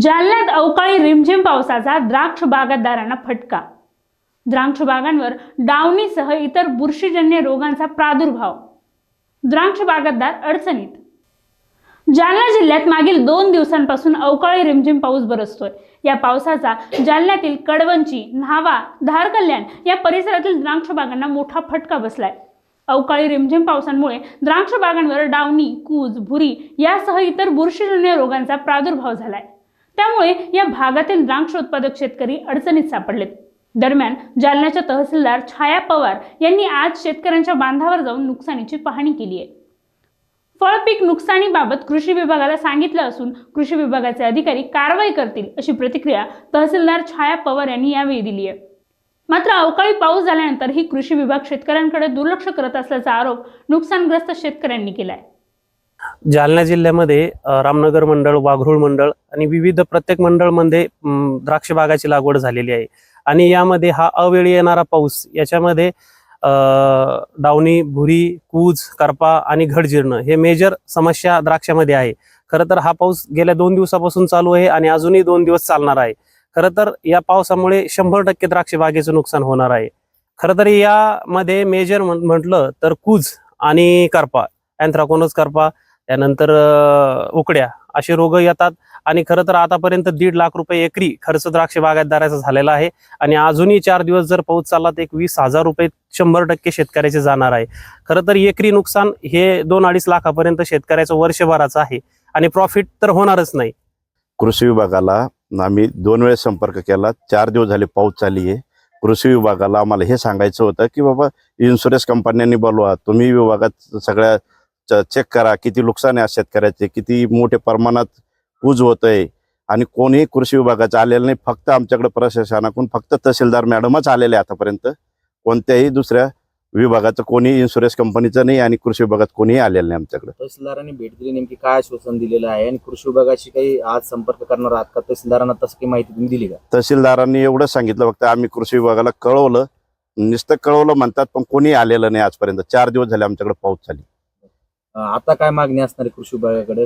जालन्यात अवकाळी रिमझिम पावसाचा द्राक्ष बागायतदारांना फटका. द्राक्ष बागांवर डावणीसह इतर बुरशीजन्य रोगांचा प्रादुर्भाव. द्राक्ष बागायतदार अडचणीत. जालना जिल्ह्यात मागील दोन दिवसांपासून अवकाळी रिमझिम पाऊस बरसतोय. या पावसाचा जालन्यातील कडवंची न्हावा धारकल्याण या परिसरातील द्राक्ष बागांना मोठा फटका बसलाय. अवकाळी रिमझिम पावसांमुळे द्राक्ष बागांवर डावणी कूज भुरी यासह इतर बुरशीजन्य रोगांचा प्रादुर्भाव झालाय. त्यामुळे या भागातील द्राक्ष उत्पादक शेतकरी अडचणीत सापडलेत. दरम्यान जालन्याच्या तहसीलदार छाया पवार यांनी आज शेतकऱ्यांच्या बांधावर जाऊन नुकसानीची पाहणी केली आहे. फळपीक नुकसानीबाबत कृषी विभागाला सांगितलं असून कृषी विभागाचे अधिकारी कारवाई करतील अशी प्रतिक्रिया तहसीलदार छाया पवार यांनी यावेळी दिली आहे. मात्र अवकाळी पाऊस झाल्यानंतर ही कृषी विभाग शेतकऱ्यांकडे दुर्लक्ष करत असल्याचा आरोप नुकसानग्रस्त शेतकऱ्यांनी केला आहे जालना जिल्ह्यामध्ये रामनगर मंडळ वाघरूळ मंडळ आणि विविध प्रत्येक मंडळमध्ये द्राक्षबागाची द्राक्ष बागाची लागवड झालेली आहे. आणि यामध्ये हा अवेळी येणारा पाऊस याच्यामध्ये डावणी भुरी कूज करपा आणि घडजिरणं हे मेजर समस्या द्राक्षामध्ये आहे. खरं तर हा पाऊस गेल्या दोन दिवसापासून चालू आहे आणि अजूनही दोन दिवस चालणार आहे. खरं तर या पावसामुळे शंभर टक्के द्राक्ष बागेचं नुकसान होणार आहे. खरं तर यामध्ये मेजर म्हटलं तर कूज आणि करपा अँथ्राकोनस करपा त्यानंतर उकड्या. असे रोग येतात आणि खरं तर आतापर्यंत दीड लाख रुपये एकरी खर्च द्राक्ष बागायतदाराचा झालेला आहे आणि अजूनही चार दिवस जर पाऊस चालला तर एक वीस हजार रुपये शंभर टक्के शेतकऱ्याचे जाणार आहे. खरं तर एकरी नुकसान हे दोन अडीच लाखापर्यंत शेतकऱ्याचं वर्षभराचं आहे आणि प्रॉफिट तर होणारच नाही. कृषी विभागाला आम्ही दोन वेळेस संपर्क केला. चार दिवस झाले पाऊस चालली आहे. कृषी विभागाला आम्हाला हे सांगायचं होतं की बाबा इन्शुरन्स कंपन्यांनी बोलवा. तुम्ही विभागात सगळ्या चेक करा किती नुकसान आहे शेतकऱ्याचे किती मोठ्या प्रमाणात कूज होत आहे आणि कोणीही कृषी विभागाचं आलेलं नाही फक्त आमच्याकडे प्रशासनाकडून फक्त तहसीलदार मॅडमच आलेले आतापर्यंत. कोणत्याही दुसऱ्या विभागाचं कोणी इन्शुरन्स कंपनीचं नाही आणि कृषी विभागात कोणीही आलेलं नाही आमच्याकडे. तहसीलदारांनी भेट दिली नेमकी काय आश्वासन दिलेलं आहे आणि कृषी विभागाशी काही आज संपर्क करणार आहात का? तहसीलदारांना तसं काही माहिती तुम्ही दिली का? तहसीलदारांनी एवढंच सांगितलं फक्त आम्ही कृषी विभागाला कळवलं. नुसतं कळवलं म्हणतात पण कोणी आलेलं नाही आजपर्यंत. चार दिवस झाले आमच्याकडे पाऊस झाली आता काय मागणी असणार आहे कृषी विभागाकडे?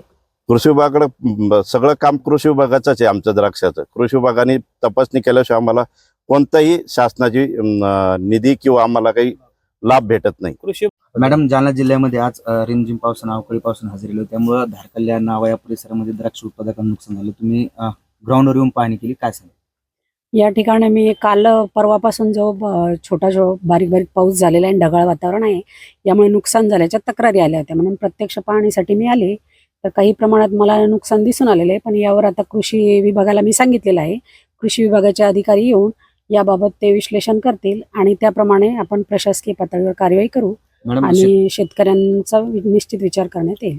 कृषी विभागाकडे सगळं काम कृषी विभागाचंच आहे आमचं द्राक्षाचं. कृषी विभागाने तपासणी केल्याशिवाय आम्हाला कोणताही शासनाची निधी किंवा आम्हाला काही लाभ भेटत नाही. कृषी मॅडम जालना जिल्ह्यामध्ये आज रिमझिम पावसानं अवकाळी पावसानं हजेरी त्यामुळे धारकल्ल्या नावा या परिसरामध्ये द्राक्ष उत्पादकांना नुकसान झालं. तुम्ही ग्राउंडवर येऊन पाहणी केली. काय सांगा या ठिकाणी मी काल परवापासून जो छोटा जो बारीक बारीक पाऊस झालेला आहे ढगाळ वातावरण आहे यामुळे नुकसान झाल्याच्या तक्रारी आल्या होत्या. म्हणून प्रत्यक्ष पाहणीसाठी मी आले. तर काही प्रमाणात मला नुकसान दिसून आलेलं आहे पण यावर आता कृषी विभागाला मी सांगितलेलं आहे. कृषी विभागाचे अधिकारी येऊन याबाबत ते विश्लेषण करतील आणि त्याप्रमाणे आपण प्रशासकीय पातळीवर कार्यवाही करू आणि शेतकऱ्यांचा निश्चित विचार करण्यात येईल.